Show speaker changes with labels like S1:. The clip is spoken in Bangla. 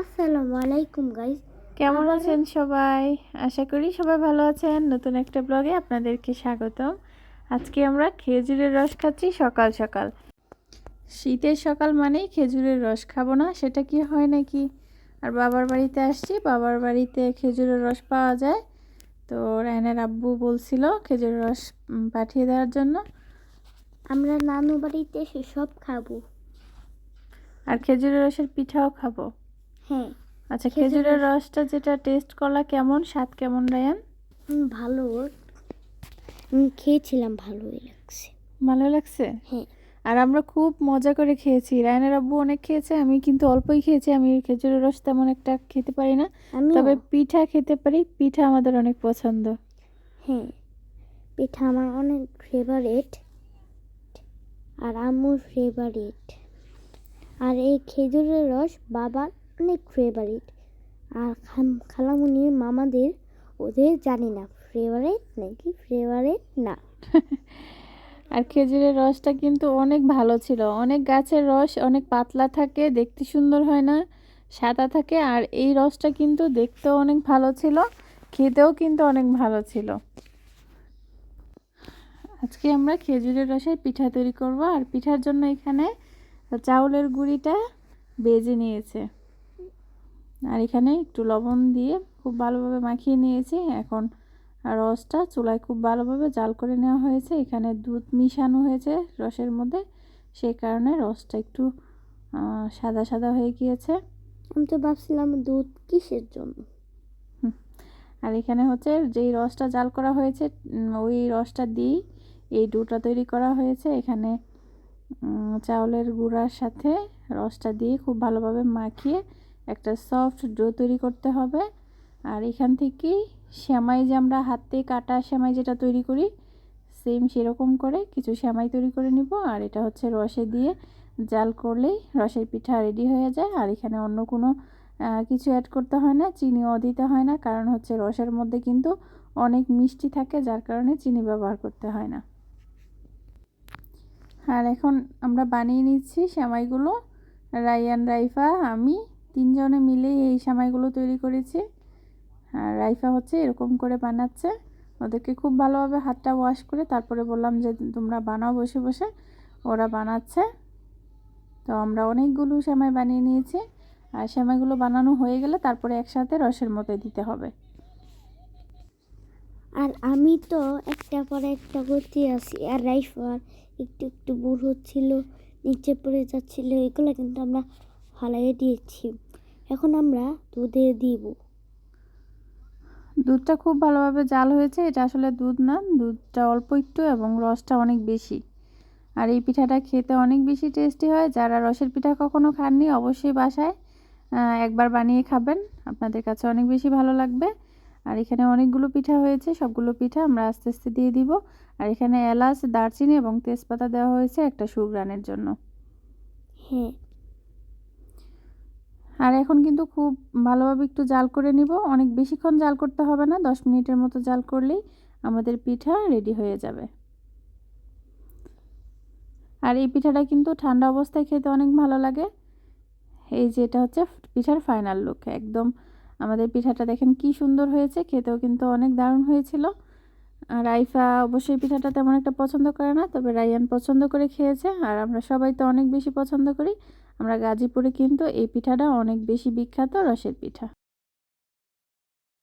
S1: আসসালামু আলাইকুম গাইস
S2: কেমন আছেন সবাই? আশা করি সবাই ভালো আছেন। নতুন একটা ব্লগে আপনাদেরকে স্বাগতম। আজকে আমরা খেজুরের রস খাচ্ছি সকাল সকাল। শীতের সকাল মানেই খেজুরের রস খাব না সেটা কি হয় নাকি? আর বাবার বাড়িতে আসছি বাবার বাড়িতে খেজুরের রস পাওয়া যায়। তো রায়নার আব্বু বলছিল খেজুরের রস পাঠিয়ে দেওয়ার জন্য।
S1: আমরা নানু বাড়িতে সেসব খাব।
S2: আর খেজুরের রসের পিঠাও খাব।
S1: হ্যাঁ।
S2: আচ্ছা
S1: খেজুরের
S2: রসটা যেটা টেস্ট করলা কেমন? স্বাদ কেমন রায়ান?
S1: ভালো আমি খেয়েছিলাম ভালোই লাগছে।
S2: ভালো লাগছে?
S1: হ্যাঁ।
S2: আর আমরা খুব মজা করে খেয়েছি। রায়নের আব্বু অনেক খেয়েছে আমি কিন্তু অল্পই খেয়েছি। আমি খেজুরের রস তেমন একটা খেতে পারি না। তবে পিঠা খেতে পারি। পিঠা আমাদের অনেক পছন্দ।
S1: হ্যাঁ। পিঠা আমার অনেক ফেভারিট আর আম্মুর ফেভারিট আর এই খেজুরের রস বাবার অনেক ফেভারিট আর খালামুনির মামাদের ওদের জানি না ফেভারিট নাকি ফেভারিট না।
S2: আর খেজুরের রসটা কিন্তু অনেক ভালো ছিল। অনেক গাছের রস, অনেক পাতলা থাকে, দেখতে সুন্দর হয় না, সাদা থাকে। আর এই রসটা কিন্তু দেখতেও অনেক ভালো ছিল, খেতেও কিন্তু অনেক ভালো ছিল। আজকে আমরা খেজুরের রসের পিঠা তৈরি করব। আর পিঠার জন্য এখানে চাউলের গুঁড়িটা বেজে নিয়েছে। আর এখানে একটু লবণ দিয়ে খুব ভালোভাবে মাখিয়ে নিয়েছি। এখন রসটা চুলায় খুব ভালোভাবে জাল করে নেওয়া হয়েছে। এখানে দুধ মিশানো হয়েছে রসের মধ্যে। সেই কারণে রসটা একটু সাদা সাদা হয়ে গিয়েছে।
S1: আমি তো ভাবছিলাম দুধ কিসের জন্য?
S2: আর এখানে হচ্ছে যেই রসটা জাল করা হয়েছে ওই রসটা দিয়েই এই ডোটা তৈরি করা হয়েছে। এখানে চাউলের গুঁড়ার সাথে রসটা দিয়ে খুব ভালোভাবে মাখিয়ে একটা সফট ডো তৈরি করতে হবে। আর এখান থেকেই সেমাই যে আমরা হাতে কাটা সেমাই যেটা তৈরি করি সেম সেরকম করে কিছু সেমাই তৈরি করে নিব। আর এটা হচ্ছে রসে দিয়ে জাল করলেই রসের পিঠা রেডি হয়ে যায়। আর এখানে অন্য কোনো কিছু অ্যাড করতে হয় না, চিনিও দিতে হয় না। কারণ হচ্ছে রসের মধ্যে কিন্তু অনেক মিষ্টি থাকে, যার কারণে চিনি ব্যবহার করতে হয় না। আর এখন আমরা বানিয়ে নিচ্ছি সেমাইগুলো। রাইয়ান রাইফা, আমি তিনজনে মিলে এই সামাইগুলো তৈরি করেছি। আর রাইফা হচ্ছে এরকম করে বানাচ্ছে। ওদেরকে খুব ভালোভাবে হাতটা ওয়াশ করে তারপরে বললাম যে, তোমরা বানাও বসে বসে। ওরা বানাচ্ছে। তো আমরা অনেকগুলো সেমাই বানিয়ে নিয়েছি। আর সেমাইগুলো বানানো হয়ে গেলে তারপরে একসাথে রসের মধ্যে দিতে হবে।
S1: আর আমি তো একটা পরে একটা করতে আছি আর রাইফার একটু একটু বুড় হচ্ছিল, নিচে পড়ে যাচ্ছিল, এগুলো কিন্তু আমরা ফালাই দিয়েছি। এখন আমরা দুধে দিব।
S2: দুধটা খুব ভালোভাবে জাল হয়েছে। এটা আসলে দুধ না দুধটা অল্প একটু এবং রসটা অনেক বেশি। আর এই পিঠাটা খেতে অনেক বেশি টেস্টি হয়। যারা রসের পিঠা কখনো খাননি অবশ্যই বাসায় একবার বানিয়ে খাবেন। আপনাদের কাছে অনেক বেশি ভালো লাগবে। আর এখানে অনেকগুলো পিঠা হয়েছে। সবগুলো পিঠা আমরা আস্তে আস্তে দিয়ে দিব। আর এখানে এলাচ দারচিনি এবং তেজপাতা দেওয়া হয়েছে একটা সুগ্রানের জন্য।
S1: হ্যাঁ
S2: আর এখন কিন্তু খুব ভালোভাবে একটু জাল করে নিব। অনেক বেশিক্ষণ জাল করতে হবে না, দশ মিনিটের মতো জাল করলেই আমাদের পিঠা রেডি হয়ে যাবে। আর এই পিঠাটা কিন্তু ঠান্ডা অবস্থায় খেতে অনেক ভালো লাগে। এই যে এটা হচ্ছে পিঠার ফাইনাল লুক একদম আমাদের পিঠাটা দেখেন কি সুন্দর হয়েছে, খেতেও কিন্তু অনেক দারুণ হয়েছিল। আর রাইফা অবশ্যই পিঠাটা তেমন একটা পছন্দ করে না, তবে রায়ান পছন্দ করে খেয়েছে। আর আমরা সবাই তো অনেক বেশি পছন্দ করি। আমরা গাজীপুরে কিন্তু এই পিঠাটা অনেক বেশি বিখ্যাত রসের পিঠা।